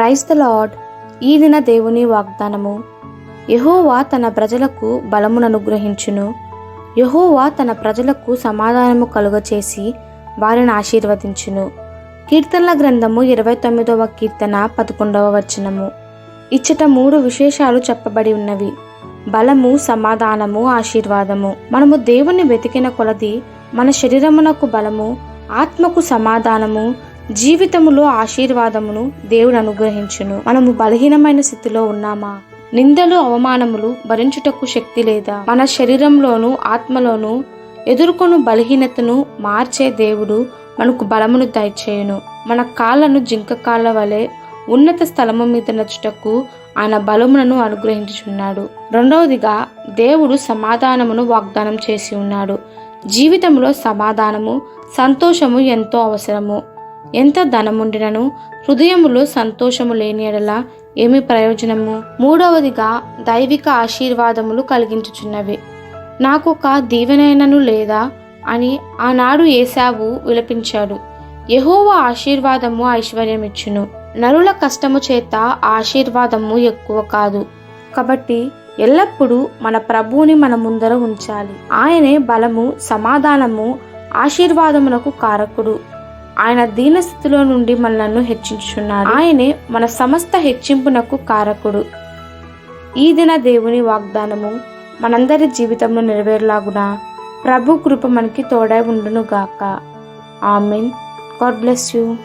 క్రైస్త the lord ఈ దిన దేవుని వాగ్దానము. యహోవా తన ప్రజలకు బలమును అనుగ్రహించును. యహోవా తన ప్రజలకు సమాధానము కలుగచేసి వారిని ఆశీర్వదించును. కీర్తనల గ్రంథము ఇరవై తొమ్మిదవ కీర్తన పదకొండవ వచనము. ఇచ్చట మూడు విశేషాలు చెప్పబడి ఉన్నవి. బలము సమాధానము ఆశీర్వాదము. మనము దేవుని వెతికిన కొలది మన శరీరమునకు బలము ఆత్మకు సమాధానము జీవితములో ఆశీర్వాదమును దేవుడు అనుగ్రహించును. మనము బలహీనమైన స్థితిలో ఉన్నామా? నిందలు అవమానములు భరించుటకు శక్తి లేదా? మన శరీరంలోను ఆత్మలోను ఎదుర్కొను బలహీనతను మార్చే దేవుడు మనకు బలమును దయచేయును. మన కాళ్ళను జింక కాళ్ళ వలె ఉన్నత స్థలము మీద నచ్చుటకు ఆయన బలములను అనుగ్రహించుచున్నాడు. రెండవదిగా దేవుడు సమాధానమును వాగ్దానం చేసి ఉన్నాడు. జీవితంలో సమాధానము సంతోషము ఎంతో అవసరము. ఎంత ధనముండినను? హృదయములో సంతోషము లేని ఎడల ఏమి ప్రయోజనము? మూడవదిగా దైవిక ఆశీర్వాదములు కలిగించుచున్నవి. నాకొక దీవెనైనను లేదా? అని ఆనాడు ఏసావు విలపించాడు. యహోవ ఆశీర్వాదము ఐశ్వర్యమిచ్చును. నరుల కష్టము చేత ఆశీర్వాదము ఎక్కువ కాదు. కాబట్టి ఎల్లప్పుడూ మన ప్రభువుని మన ముందర ఉంచాలి. ఆయనే బలము సమాధానము ఆశీర్వాదమునకు కారకుడు. ఆయన దీనస్థితిలో నుండి మనలను హెచ్చించున్నారు ఆయనే మన సమస్త హెచ్చింపునకు కారకుడు. ఈ దిన దేవుని వాగ్దానము మనందరి జీవితంలో నెరవేరులాగున. ప్రభు కృప మనకి తోడై ఉండును గాక ఆమెన్. God bless you.